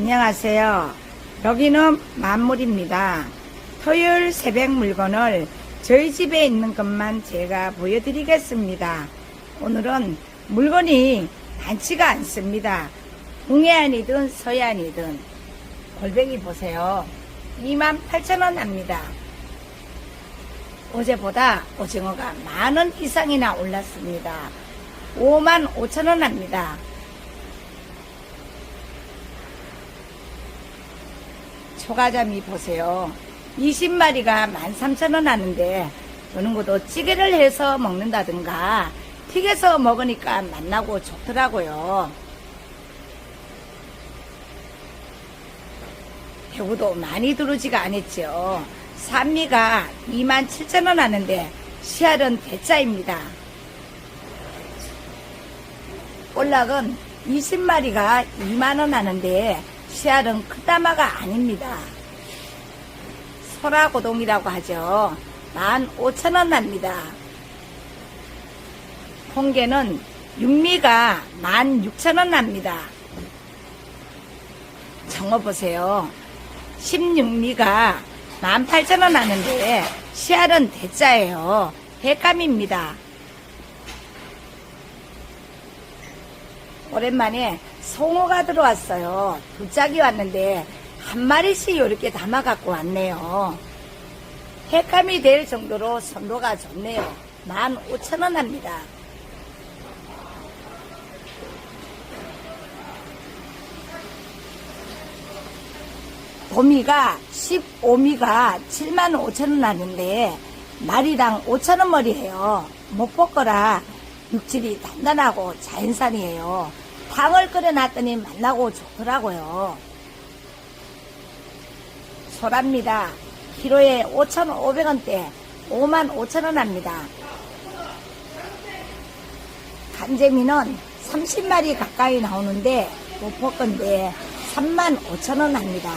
안녕하세요. 여기는 만물입니다. 토요일 새벽 물건을 저희 집에 있는 것만 제가 보여드리겠습니다. 오늘은 물건이 많지가 않습니다. 동해안이든 서해안이든 골뱅이 보세요. 28,000원 합니다. 어제보다 오징어가 만 원 이상이나 올랐습니다. 5만 5천원 합니다. 초가자미 보세요. 20마리가 13,000원 하는데 어느 것도 찌개를 해서 먹는다든가 튀겨서 먹으니까 맛나고 좋더라고요. 배구도 많이 들어오지가 않았죠. 산미가 27,000원 하는데 씨알은 대짜입니다. 볼락은 20마리가 2만원 하는데 씨알은 크다마가 아닙니다. 소라고동이라고 하죠. 15,000원 납니다. 홍게는 육미가 16,000원 납니다. 정어 보세요. 16미가 18,000원 하는데 씨알은 대짜예요. 해감입니다. 오랜만에 송어가 들어왔어요. 두 짝이 왔는데 한 마리씩 이렇게 담아 갖고 왔네요. 해감이 될 정도로 선도가 좋네요. 15,000원 합니다. 도미가 15미가 7만 5천원 하는데 마리당 5천원 머리예요. 못 벗거라 육질이 단단하고 자연산이에요. 탕을 끓여놨더니 맛나고 좋더라고요. 소랍니다. 키로에 5,500원대 5만 5천원 합니다. 간재미는 30마리 가까이 나오는데 3만 5천원 합니다.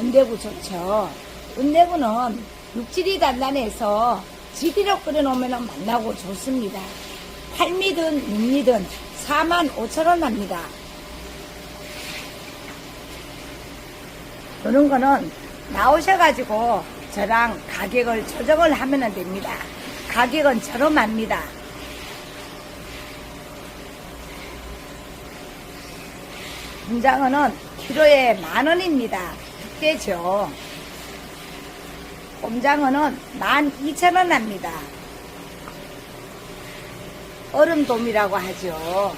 은대구 좋죠. 은대구는 육질이 단단해서 지기로 끓여놓으면 맛나고 좋습니다. 팔미든 육미든 4만 5천원 합니다. 그런 거는 나오셔가지고 저랑 가격을 조정을 하면 됩니다. 가격은 저렴합니다. 곰장어는 키로에 만 원입니다. 특대죠. 곰장어는 만 이천 원 합니다. 얼음돔이라고 하죠.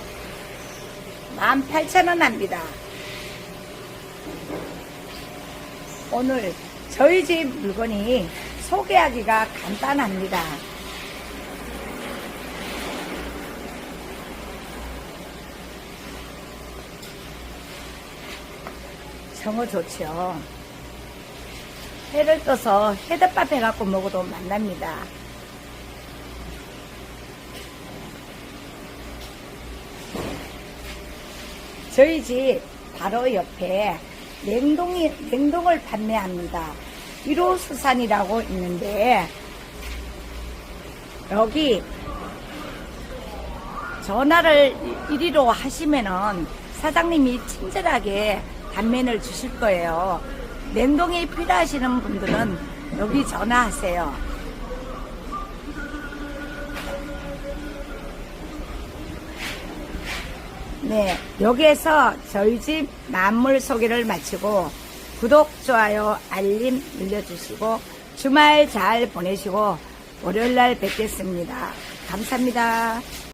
만 팔천 원 합니다. 오늘 저희 집 물건이 소개하기가 간단합니다. 정어 좋죠. 회를 떠서 회덮밥 해갖고 먹어도 맛납니다. 저희 집 바로 옆에 냉동이, 냉동을 판매합니다. 1호 수산이라고 있는데, 여기 전화를 이리로 하시면은 사장님이 친절하게 단면을 주실 거예요. 냉동이 필요하시는 분들은 여기 전화하세요. 네, 여기에서 저희 집 만물 소개를 마치고 구독, 좋아요, 알림 눌러주시고 주말 잘 보내시고 월요일날 뵙겠습니다. 감사합니다.